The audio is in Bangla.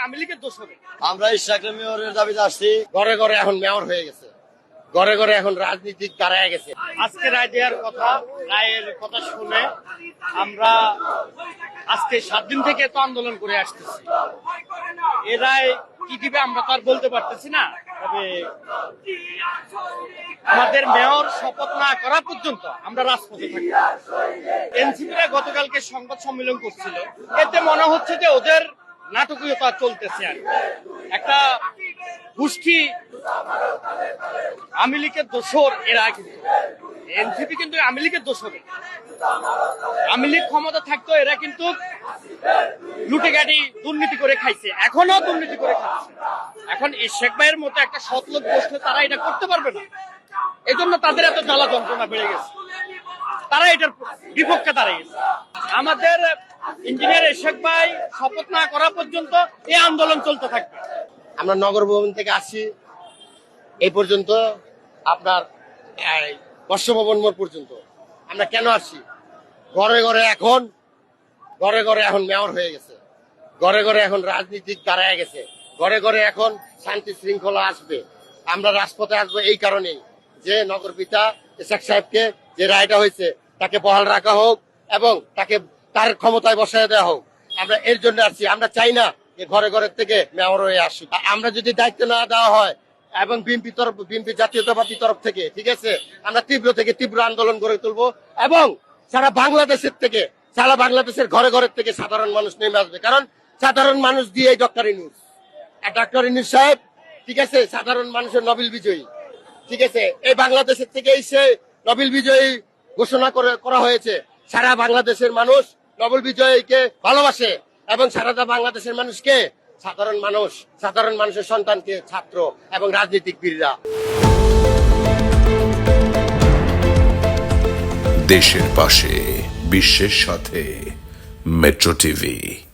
আওয়ামী লীগের দোষ হবে। আমরা মেয়রের দাবিতে আসছি। ঘরে ঘরে এখন মেয়র হয়ে গেছে। ঘরে ঘরে এখন রাজনীতিক দাঁড়ায় গেছে। আজকে রায় দেওয়ার কথা রায়ের কথা শুনে আমরা আজকে সাত দিন থেকে তো আন্দোলন করে আসতেছি। এ রায় কি দিবে আমরা তো আর বলতে পারতেছি না। তবে আমাদের মেয়র শপথ না করা পর্যন্ত আমরা রাজপথে থাকি এনসিপিরা গতকালকে সংবাদ সম্মেলন করছিল। এতে মনে হচ্ছে যে ওদের নাটকীয়তা চলতেছে আর একটা গোষ্ঠী আওয়ামী লীগের দোষর এরা কিন্তু। এনসিপি কিন্তু আওয়ামী লীগের দোষর আওয়ামী লীগ ক্ষমতা থাকতো, এরা কিন্তু লুটে গাড়ি দুর্নীতি করে খাইছে। এখনও দুর্নীতি করে খাচ্ছে। এখন এই শেখ ভাইয়ের মতো একটা সৎ লোক বসলে তারা এটা করতে পারবে না। এই জন্য তাদের এত জ্বালা যন্ত্রণা বেড়ে গেছে। তারা এটার বিপক্ষে দাঁড়িয়ে গেছে আমাদের ইঞ্জিনিয়ার শেখ ভাই শপথ না করা পর্যন্ত এই আন্দোলন চলতে থাকবে। আমরা নগর ভবন থেকে আসি এই পর্যন্ত আপনার বর্ষভবন মোড় পর্যন্ত। আমরা কেন আসি ঘরে ঘরে এখন, ঘরে ঘরে এখন মেয়র হয়ে গেছে। ঘরে ঘরে এখন রাজনীতিক দাঁড়ায় গেছে। ঘরে ঘরে এখন শান্তি শৃঙ্খলা আসবে। আমরা রাজপথে আসব এই কারণেই যে নগর পিতা ইসাক সাহেবকে যে রায়টা হয়েছে, তাকে বহাল রাখা হোক এবং তাকে তার ক্ষমতায় বসায় দেওয়া হোক। আমরা এর জন্য আসছি আমরা চাই না যে ঘরে ঘরের থেকে মেয়র হয়ে আসুক। আ- আমরা যদি দায়িত্ব না দেওয়া হয় এবং বিএনপি তরফ, বিএনপি জাতীয়তাবাদী তরফ থেকে, ঠিক আছে? আমরা তীব্র থেকে তীব্র আন্দোলন গড়ে তুলবো এবং সারা বাংলাদেশের থেকে, সারা বাংলাদেশের ঘরে ঘরের থেকে সাধারণ মানুষ নেমে আসবে। কারণ সাধারণ মানুষ দিয়ে ডক্টর ইনুস। আর ডক্টর ইনুস সাহেব, ঠিক আছে, সাধারণ মানুষের নবিল বিজয়ী। ঠিক আছে, এই বাংলাদেশের থেকেই সে নোবেল বিজয়ী ঘোষণা করে, করা হয়েছে। সারা বাংলাদেশের মানুষ নোবেল বিজয়কে ভালোবাসে এবং সারাটা বাংলাদেশের মানুষকে সাধারণ মানুষ, সাধারণ মানুষের সন্তানকে ছাত্র এবং রাজনৈতিক বীররা দেশের পাশে, বিশ্বের সাথে, মেট্রো টিভি।